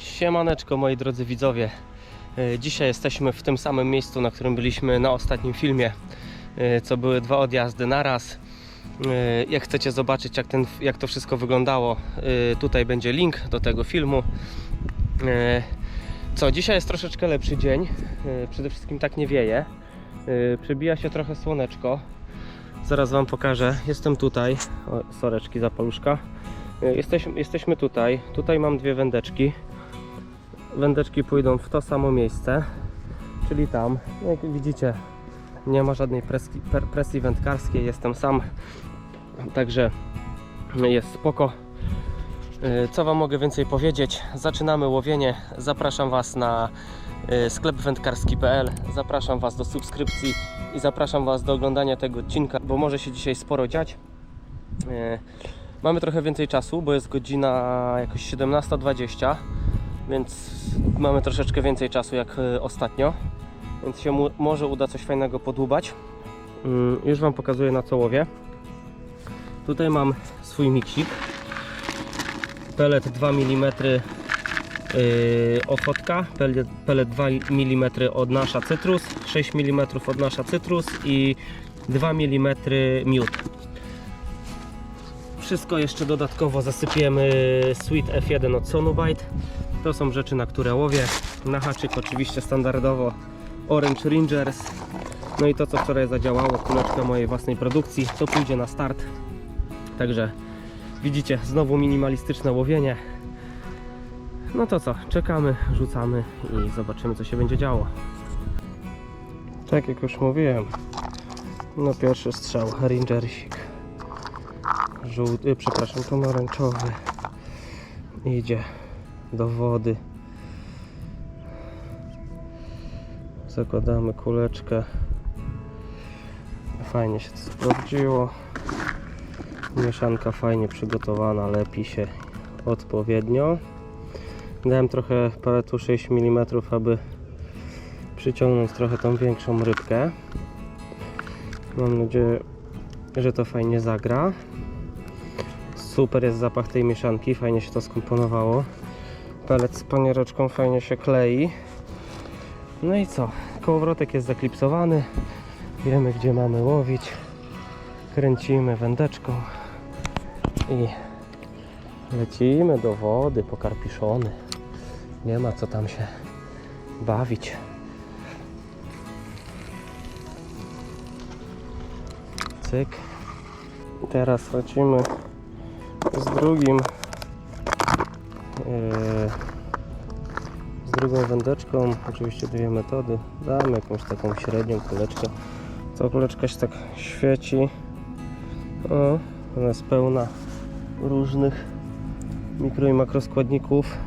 Siemaneczko moi drodzy widzowie. E, Dzisiaj jesteśmy w tym samym miejscu, na którym byliśmy na ostatnim filmie, e, co były dwa odjazdy naraz. E, Jak chcecie zobaczyć jak, ten, jak to wszystko wyglądało, tutaj będzie link do tego filmu. Co, dzisiaj jest troszeczkę lepszy dzień. Przede wszystkim tak nie wieje. Przebija się trochę słoneczko. Zaraz Wam pokażę. Jestem tutaj. O, soreczki za paluszka. Jesteśmy, jesteśmy tutaj. Tutaj mam dwie wędeczki. Wędeczki pójdą w to samo miejsce, czyli tam. Jak widzicie, nie ma żadnej presji, per- presji wędkarskiej. Jestem sam, także jest spoko. E, Co Wam mogę więcej powiedzieć? Zaczynamy łowienie. Zapraszam Was na e, sklep wędkarski.pl. Zapraszam Was do subskrypcji i zapraszam Was do oglądania tego odcinka, bo może się dzisiaj sporo dziać. E, Mamy trochę więcej czasu, bo jest godzina jakoś 17.20, więc mamy troszeczkę więcej czasu jak e, ostatnio, więc się mu, może uda coś fajnego podłubać. Mm, Już Wam pokazuję na co łowię. Tutaj mam swój miksik. Pelet 2 mm yy, ochotka, pelet, pelet 2 mm od nasza cytrus, 6 mm od nasza cytrus i 2 mm miód. Wszystko jeszcze dodatkowo zasypiemy Sweet F1 od Sonobite. To są rzeczy, na które łowię. Na haczyk oczywiście standardowo Orange Rangers. No i to, co wczoraj zadziałało, kuleczka mojej własnej produkcji, to pójdzie na start. Także widzicie, znowu minimalistyczne łowienie. No to co, czekamy, rzucamy i zobaczymy, co się będzie działo. Tak jak już mówiłem, no pierwszy strzał, Rangersik żółty, przepraszam, pomarańczowy idzie do wody. Zakładamy kuleczkę. Fajnie się to sprawdziło. Mieszanka fajnie przygotowana, lepi się odpowiednio. Dałem trochę paletu 6 mm, aby przyciągnąć trochę tą większą rybkę. Mam nadzieję, że to fajnie zagra. Super jest zapach tej mieszanki, fajnie się to skomponowało. Pelet z paniereczką fajnie się klei. No i co? Kołowrotek jest zaklipsowany. Wiemy gdzie mamy łowić. Kręcimy wędeczką i lecimy do wody po karpiszony. Nie ma co tam się bawić. Cyk. Teraz lecimy z drugim z drugą wędeczką. Oczywiście dwie metody. Damy jakąś taką średnią kuleczkę. Ta kuleczka się tak świeci. O, ona jest pełna różnych mikro i makroskładników.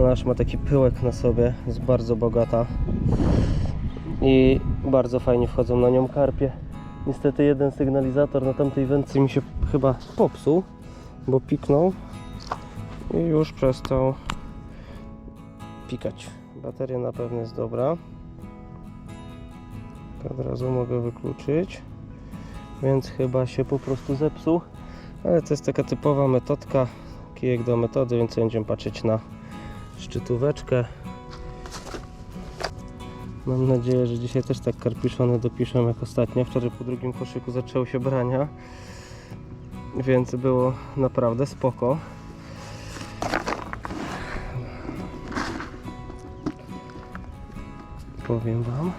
Ona aż ma taki pyłek na sobie. Jest bardzo bogata. I bardzo fajnie wchodzą na nią karpie. Niestety jeden sygnalizator na tamtej wędce mi się chyba popsuł bo piknął i już przestał pikać. Bateria na pewno jest dobra. Od razu mogę wykluczyć. Więc chyba się po prostu zepsuł. Ale to jest taka typowa metodka. Kijek do metody, więc będziemy patrzeć na szczytóweczkę. Mam nadzieję, że dzisiaj też tak karpiszony dopiszę jak ostatnio. Wczoraj po drugim koszyku zaczęły się brania więc było naprawdę spoko. Powiem Wam,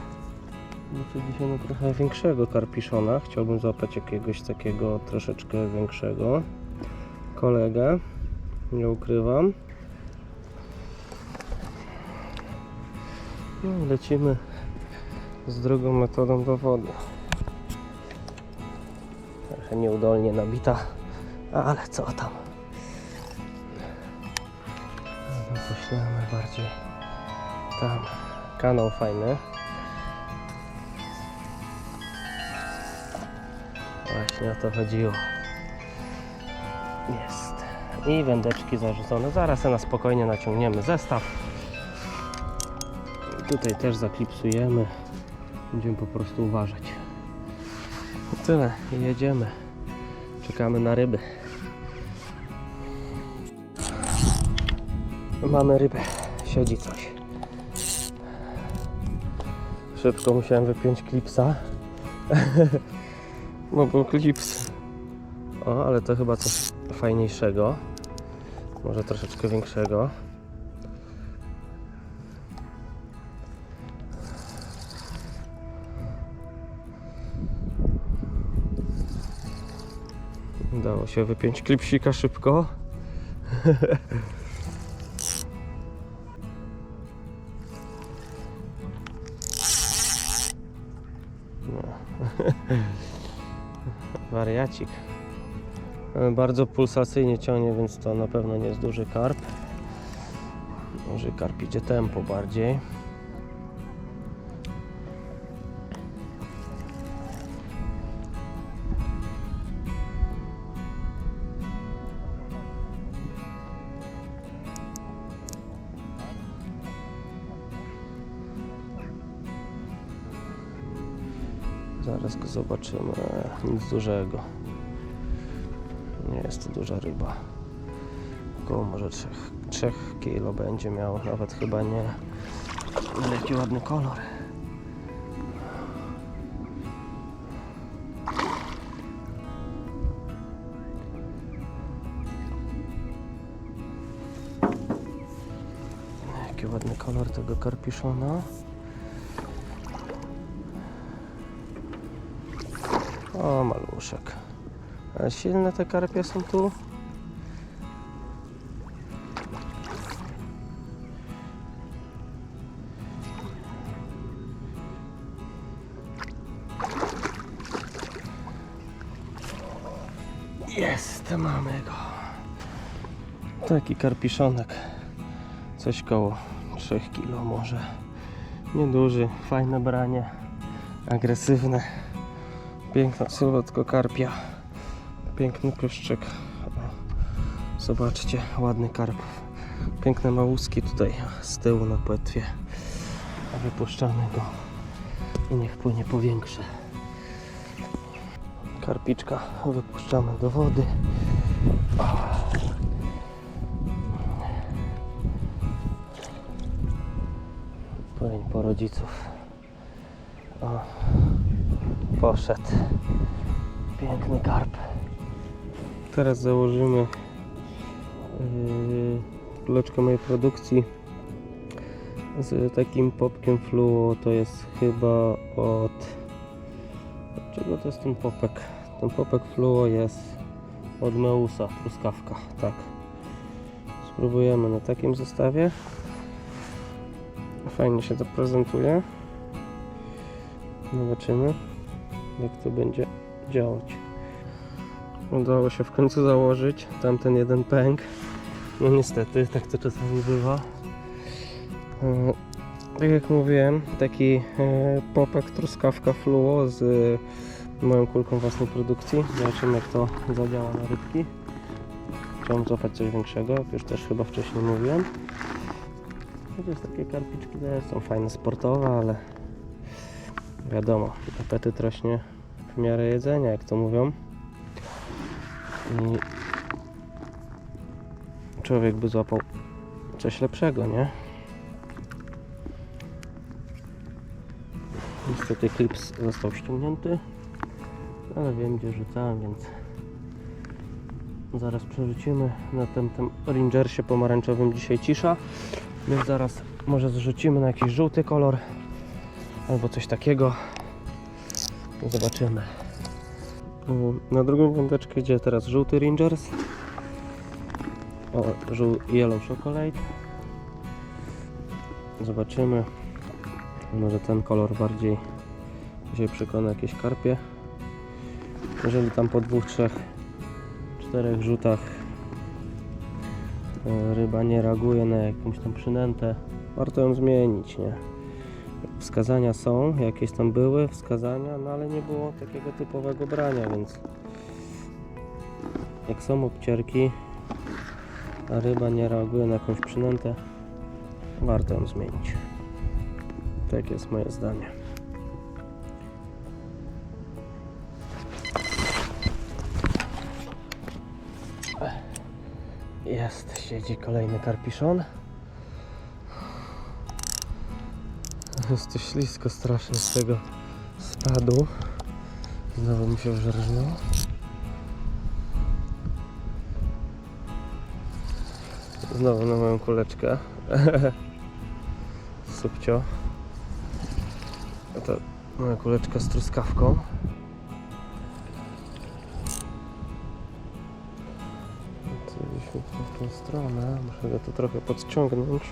że dzisiaj na trochę większego karpiszona. Chciałbym złapać jakiegoś takiego troszeczkę większego kolegę. Nie ukrywam. No, lecimy z drugą metodą do wody trochę nieudolnie nabita, ale co tam. No, Poślemy bardziej tam. Kanał fajny. Właśnie o to chodziło. Jest. I wędeczki zarzucone. Zaraz na spokojnie naciągniemy zestaw. Tutaj też zaklipsujemy. Będziemy po prostu uważać. I tyle. I jedziemy. Czekamy na ryby. Mamy rybę. Siedzi coś. Szybko musiałem wypiąć klipsa. No był klips. O, ale to chyba coś fajniejszego. Może troszeczkę większego. Udało się wypiąć klipsika szybko. Wariacik. Bardzo pulsacyjnie ciągnie, więc to na pewno nie jest duży karp. Duży karp idzie tempo bardziej. Zaraz go zobaczymy. Nic dużego. Nie jest to duża ryba. Około może 3, 3 kilo będzie miał, nawet chyba nie. Ale jaki ładny kolor. Jaki ładny kolor tego karpiszona. O, maluszek. A silne te karpie są tu. Jest, mamy go. Taki karpiszonek. Coś koło 3 kg może. Nieduży, fajne branie. Agresywne. Piękna sylwetka karpia. Piękny pryszczyk. O, Zobaczcie, ładny karp. Piękne małuski tutaj z tyłu na płetwie. Wypuszczamy go i niech płynie po większe. Karpiczka wypuszczamy do wody. Płyń po rodziców. O. Poszedł. Piękny karp. Teraz założymy yy, kuleczkę mojej produkcji z takim popkiem fluo. To jest chyba od... od czego to jest ten popek? Ten popek fluo jest od Meusa, truskawka, tak. Spróbujemy na takim zestawie. Fajnie się to prezentuje. Zobaczymy jak to będzie działać. Udało się w końcu założyć tamten jeden pęk. No niestety, tak to czasami bywa. E, Tak jak mówiłem, taki e, popek truskawka fluo z moją kulką własnej produkcji. Zobaczymy jak to zadziała na rybki. Chciałem złapać coś większego, już też chyba wcześniej mówiłem. Chociaż takie karpiczki też są fajne, sportowe, ale wiadomo, apetyt rośnie w miarę jedzenia, jak to mówią. I człowiek by złapał coś lepszego, nie? Niestety klips został ściągnięty, ale wiem gdzie rzucałem, więc zaraz przerzucimy. Na tym, tym Rangersie pomarańczowym dzisiaj cisza, więc zaraz może zrzucimy na jakiś żółty kolor albo coś takiego. Zobaczymy. Mm, Na drugą wąteczkę idzie teraz żółty Rangers. O, żół Yellow Chocolate. Zobaczymy. Może ten kolor bardziej się przekona jakieś karpie. Jeżeli tam po dwóch, trzech, czterech rzutach e, ryba nie reaguje na jakąś tam przynętę, warto ją zmienić, nie? Wskazania są, jakieś tam były wskazania, no ale nie było takiego typowego brania, więc jak są obcierki, a ryba nie reaguje na jakąś przynętę, warto ją zmienić. Tak jest moje zdanie. Jest, siedzi kolejny karpiszon. Jest to ślisko strasznie z tego spadu. Znowu mi się wżerżnął. Znowu na moją kuleczkę. Subcio. To moja kuleczka z truskawką. Gdzieś w tą stronę. Muszę go tu trochę podciągnąć.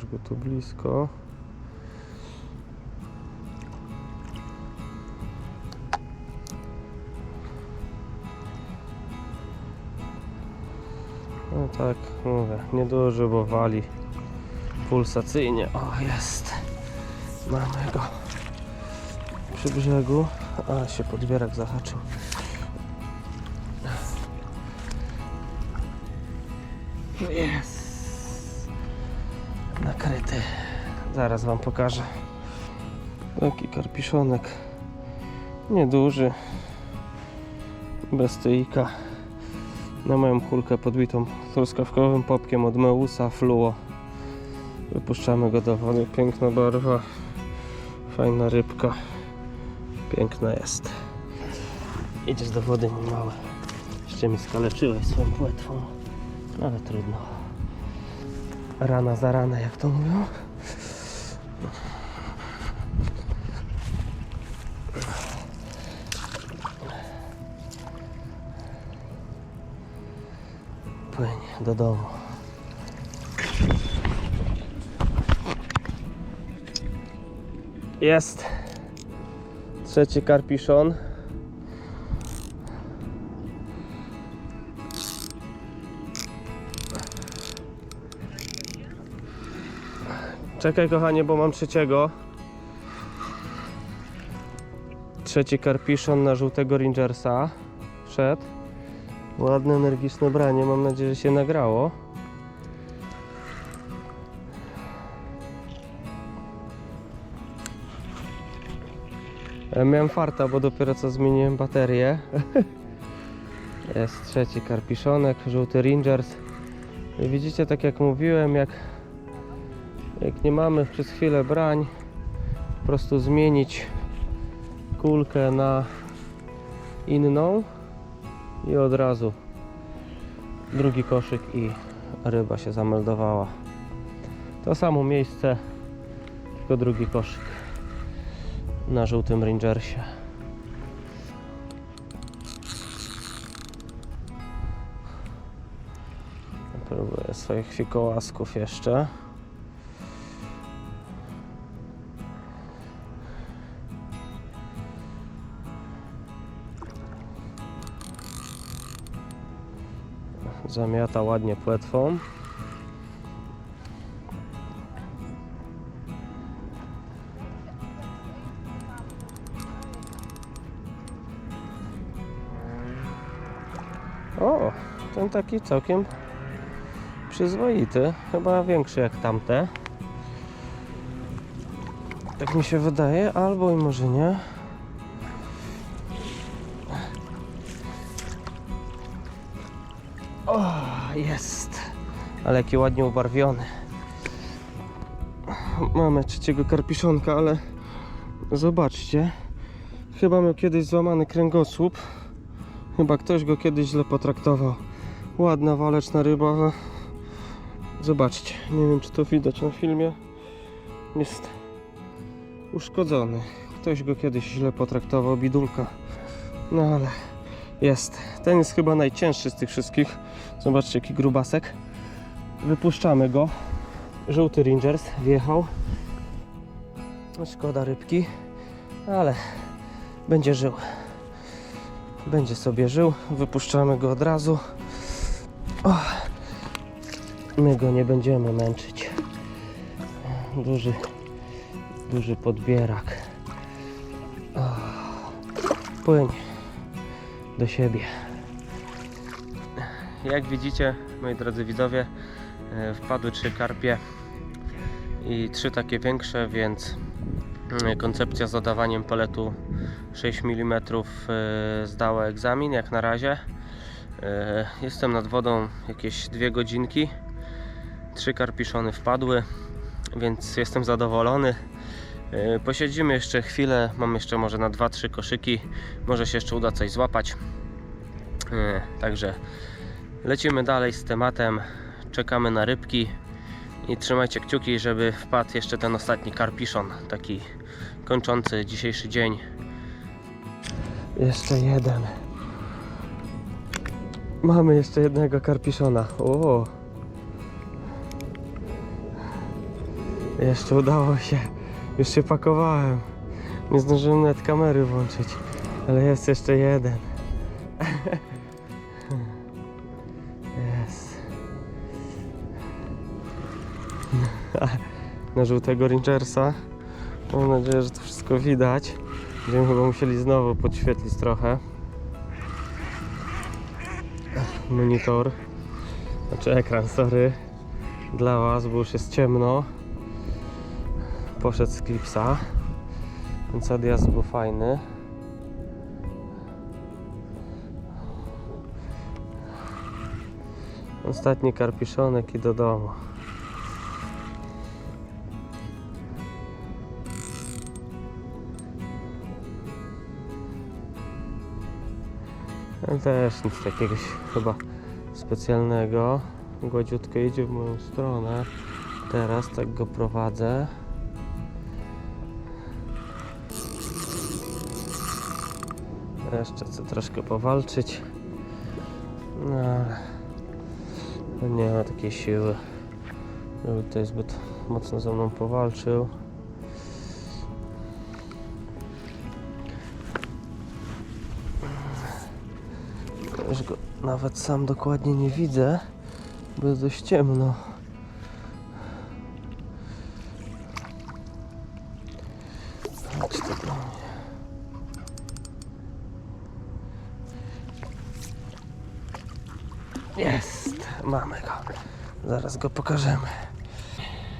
Już go tu blisko. No tak, mówię, nieduży, bo wali pulsacyjnie. O, jest. Mamy go przy brzegu. A, się podbierak zahaczył. Jest. Nakryty. Zaraz Wam pokażę. Taki karpiszonek. Nieduży. Bez tyjka. Na moją kulkę podbitą truskawkowym popkiem od Meusa Fluo. Wypuszczamy go do wody. Piękna barwa. Fajna rybka. Piękna jest. Idziesz do wody, nie małe. Jeszcze mi skaleczyłeś swoją płetwą. Ale trudno. Rana za ranę, jak to mówią. Płyń do domu. Jest. Trzeci karpiszon. Czekaj kochanie, bo mam trzeciego. Trzeci karpiszon na żółtego Rangersa. Wszedł. Ładne, energiczne branie. Mam nadzieję, że się nagrało. Ja miałem farta, bo dopiero co zmieniłem baterię. Jest trzeci karpiszonek, żółty Rangers. Widzicie, tak jak mówiłem, jak, jak nie mamy przez chwilę brań, po prostu zmienić kulkę na inną i od razu drugi koszyk i ryba się zameldowała. To samo miejsce, tylko drugi koszyk na żółtym Rangersie. Próbuję swoich fikołasków jeszcze. Zamiata ładnie płetwą. O, ten taki całkiem przyzwoity. Chyba większy jak tamte. Tak mi się wydaje, albo i może nie. O, jest. Ale jaki ładnie ubarwiony. Mamy trzeciego karpiszonka, ale zobaczcie. Chyba miał kiedyś złamany kręgosłup. Chyba ktoś go kiedyś źle potraktował. Ładna, waleczna ryba, zobaczcie. Nie wiem, czy to widać na filmie. Jest uszkodzony. Ktoś go kiedyś źle potraktował, bidulka. No ale jest. Ten jest chyba najcięższy z tych wszystkich. Zobaczcie, jaki grubasek. Wypuszczamy go. Żółty Rangers wjechał. No, Szkoda rybki, ale będzie żył. Będzie sobie żył. Wypuszczamy go od razu. O, my go nie będziemy męczyć. Duży, duży podbierak. O, płyń do siebie. jak widzicie, moi drodzy widzowie, e, wpadły trzy karpie i trzy takie większe, więc e, koncepcja z dodawaniem peletu 6 mm e, zdała egzamin jak na razie. E, Jestem nad wodą jakieś dwie godzinki. Trzy karpiszony wpadły, więc jestem zadowolony. E, Posiedzimy jeszcze chwilę, mam jeszcze może na 2-3 koszyki, może się jeszcze uda coś złapać. E, Także lecimy dalej z tematem, czekamy na rybki i trzymajcie kciuki, żeby wpadł jeszcze ten ostatni karpiszon, taki kończący dzisiejszy dzień. Jeszcze jeden. Mamy jeszcze jednego karpiszona. O. Jeszcze udało się. Już się pakowałem. Nie zdążyłem nawet kamery włączyć. Ale jest jeszcze jeden. Jest. Na żółtego Rangersa. Mam nadzieję, że to wszystko widać. Będziemy chyba musieli znowu podświetlić trochę. Monitor. Znaczy ekran, sorry. Dla Was, bo już jest ciemno. Poszedł z klipsa. Więc odjazd był fajny. Ostatni karpiszonek i do domu. Ale też nic takiego chyba specjalnego. Gładziutko idzie w moją stronę. Teraz tak go prowadzę. Jeszcze chcę troszkę powalczyć. No ale no nie ma takiej siły, żeby tutaj zbyt mocno ze mną powalczył. Już go nawet sam dokładnie nie widzę, bo jest dość ciemno. Zaraz go pokażemy.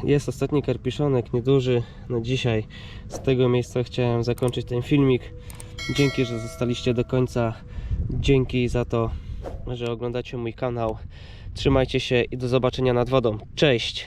Jest ostatni karpiszonek, nieduży na dzisiaj. Z tego miejsca chciałem zakończyć ten filmik. Dzięki, że zostaliście do końca. Dzięki za to, że oglądacie mój kanał. Trzymajcie się i do zobaczenia nad wodą. Cześć!